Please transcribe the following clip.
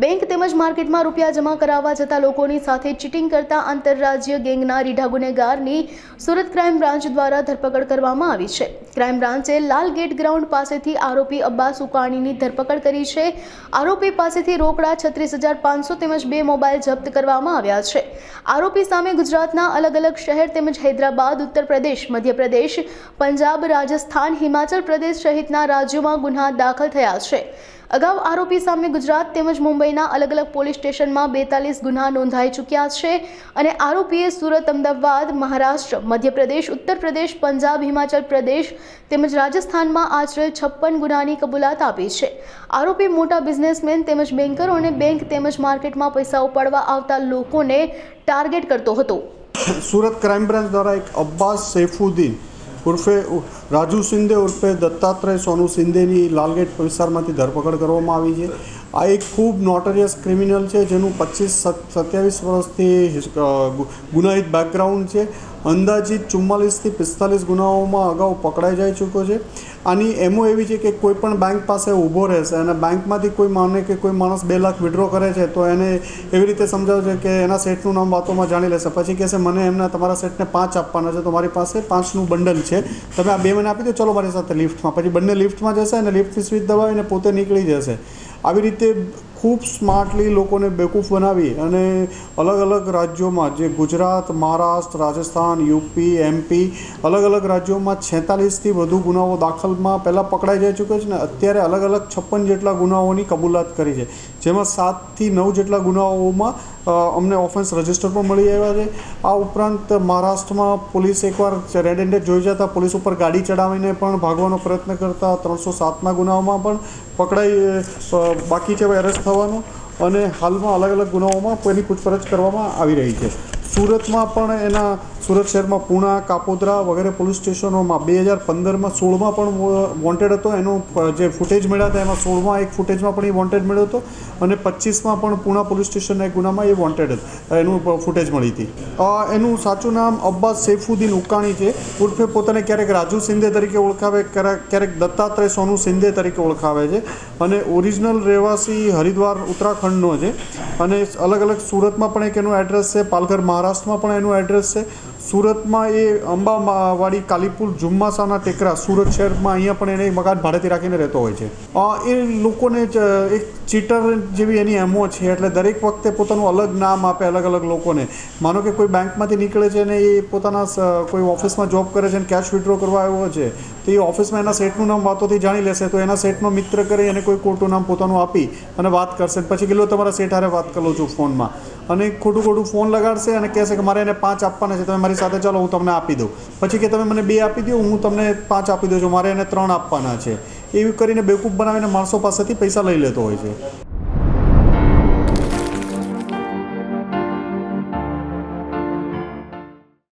Bank તેમજ માર્કેટમાં રૂપિયા જમા કરાવવા જતા લોકોની સાથે ચીટિંગ કરતા આંતરરાજ્ય ગેંગના રીઢા ગુનેગારની સુરત ક્રાઇમ બ્રાન્ચ દ્વારા ધરપકડ કરવામાં આવી છે. ક્રાઇમ બ્રાન્ચે લાલ ગેટ ગ્રાઉન્ડ પાસેથી આરોપી અબ્બાસ ઉકાણીની ધરપકડ કરી છે. આરોપી પાસેથી રોકડા છત્રીસ હજાર પાંચસો તેમજ બે મોબાઈલ જપ્ત કરવામાં આવ્યા છે. આરોપી સામે ગુજરાતના અલગ અલગ શહેર તેમજ હૈદરાબાદ ઉત્તર પ્રદેશ મધ્યપ્રદેશ, પંજાબ, રાજસ્થાન, હિમાચલ પ્રદેશ સહિતના રાજ્યોમાં ગુન્હા દાખલ થયા છે. અગાઉ આરોપી સામે ગુજરાત તેમજ મુંબઈના અલગ અલગ પોલીસ સ્ટેશનમાં બેતાલીસ ગુના નોંધાઈ ચૂક્યા છે અને આરોપીએ સુરત, અમદાવાદ, મહારાષ્ટ્ર, મધ્યપ્રદેશ ઉત્તર પ્રદેશ પંજાબ, હિમાચલ પ્રદેશ તેમજ રાજસ્થાનમાં આશરે છપ્પન ગુનાની કબૂલાત આપી છે. આરોપી મોટા બિઝનેસમેન તેમજ બેન્કરોને બેંક તેમજ માર્કેટમાં પૈસા ઉપાડવા આવતા લોકોને ટાર્ગેટ કરતો હતો. સુરત ક્રાઇમ બ્રાન્ચ દ્વારા એક અબ્બાસ સૈફુદ્દીન ઉર્ફે રાજુ શિંદે ઉર્ફે દત્તાત્રેય સોનુ શિંદેની લાલગેટ વિસ્તારમાંથી ધરપકડ કરવામાં આવી છે. આ એક ખૂબ નોટરિયસ ક્રિમિનલ છે, જેનું પચીસ સત્યાવીસ વર્ષથી ગુનાહિત બેકગ્રાઉન્ડ છે. અંદાજિત ચુમ્માલીસથી પિસ્તાલીસ ગુનાઓમાં અગાઉ પકડાઈ જઈ ચૂક્યો છે. આની એમો એવી છે કે કોઈ પણ બેંક પાસે ઊભો રહેશે અને બેંકમાંથી કોઈ માને કે કોઈ માણસ બે લાખ વિડ્રો કરે છે, તો એને એવી રીતે સમજાવશે કે એના સેટનું નામ વાતોમાં જાણી લેશે. પછી કહેશે, મને એમના તમારા સેટને પાંચ આપવાના છે, તો મારી પાસે પાંચનું બંડલ છે. તમે આ બે મને આપી દો, ચલો મારી સાથે લિફ્ટમાં. પછી બંને લિફ્ટમાં જશે અને લિફ્ટની સ્વિચ દબાવીને પોતે નીકળી જશે. આવી રીતે ખૂબ સ્માર્ટલી લોકોને બેકૂફ બનાવી અને અલગ અલગ રાજ્યોમાં જે ગુજરાત, મહારાષ્ટ્ર, રાજસ્થાન, યુપી, એમપી, અલગ અલગ રાજ્યોમાં છેતાલીસથી વધુ ગુનાઓ દાખલમાં પહેલાં પકડાઈ જઈ ચૂક્યો છે ને અત્યારે અલગ અલગ છપ્પન જેટલા ગુનાઓની કબૂલાત કરી છે. જેમાં સાતથી નવ જેટલા ગુનાઓમાં અમને ઓફેન્સ રજિસ્ટર પણ મળી આવ્યા છે. આ ઉપરાંત મહારાષ્ટ્રમાં પોલીસ એકવાર રેડ હેન્ડેડ જોઈ જતા પોલીસ ઉપર ગાડી ચડાવીને પણ ભાગવાનો પ્રયત્ન કરતા ત્રણસો સાતના ગુનાઓમાં પણ પકડાઈ બાકી છે એરેસ્ટ થવાનું. અને હાલમાં અલગ અલગ ગુનાઓમાં એની પૂછપરછ કરવામાં આવી રહી છે. સુરતમાં પણ એના સુરત શહેરમાં પૂણા, કાપોદ્રા વગેરે પોલીસ સ્ટેશનોમાં બે હજાર પંદરમાં સોળમાં પણ વોન્ટેડ હતો. એનો જે ફૂટેજ મળ્યા હતા, એમાં સોળમાં એક ફૂટેજમાં પણ એ વોન્ટેડ મળ્યો હતો અને પચીસમાં પણ પૂણા પોલીસ સ્ટેશનના એક ગુનામાં એ વોન્ટેડ એનું ફૂટેજ મળી હતી. એનું સાચું નામ અબ્બાસ સૈફુદ્દીન ઉકાણી છે. ઉર્ફે પોતાને ક્યારેક રાજુ સિંધે તરીકે ઓળખાવે ક્યારેક દત્તાત્રેય સોનુ સિંધે તરીકે ઓળખાવે છે અને ઓરિજિનલ રહેવાસી હરિદ્વાર ઉત્તરાખંડનો છે અને અલગ અલગ સુરતમાં પણ એક એનું એડ્રેસ છે, પાલઘર મહારાષ્ટ્રમાં પણ એનું એડ્રેસ છે સુરતમાં એ અંબાવાડી, કાલીપુર, જુમ્માસાના ટેકરા સુરત શહેરમાં અહીંયા પણ એને મકાન ભાડેથી રાખીને રહેતો હોય છે. એ લોકોને જ એક ચીટર જેવી એની એમો છે, એટલે દરેક વખતે પોતાનું અલગ નામ આપે અલગ અલગ લોકોને. માનો કે કોઈ બેંકમાંથી નીકળે છે ને એ પોતાના કોઈ ઓફિસમાં જોબ કરે છે અને કેશ વિડ્રો કરવા આવ્યો છે, તો એ ઓફિસમાં એના સેટનું નામ વાતોથી જાણી લેશે, તો એના સેટનો મિત્ર કરી અને કોઈ ખોટું નામ પોતાનું આપી અને વાત કરશે. પછી કે લો તમારા સેટ હારે વાત કરું છું ફોનમાં? અને ખોટું ખોટું ફોન લગાડશે અને કહેશે કે મારે એને પાંચ આપવાના છે, તમે મારી સાથે ચાલો, હું તમને આપી દઉં. પછી કે તમે મને બે આપી દો, હું તમને પાંચ આપી દઉં છું, મારે એને ત્રણ આપવાના છે. એવી કરીને બેવકૂફ બનાવીને માણસો પાસેથી પૈસા લઈ લેતો હોય છે.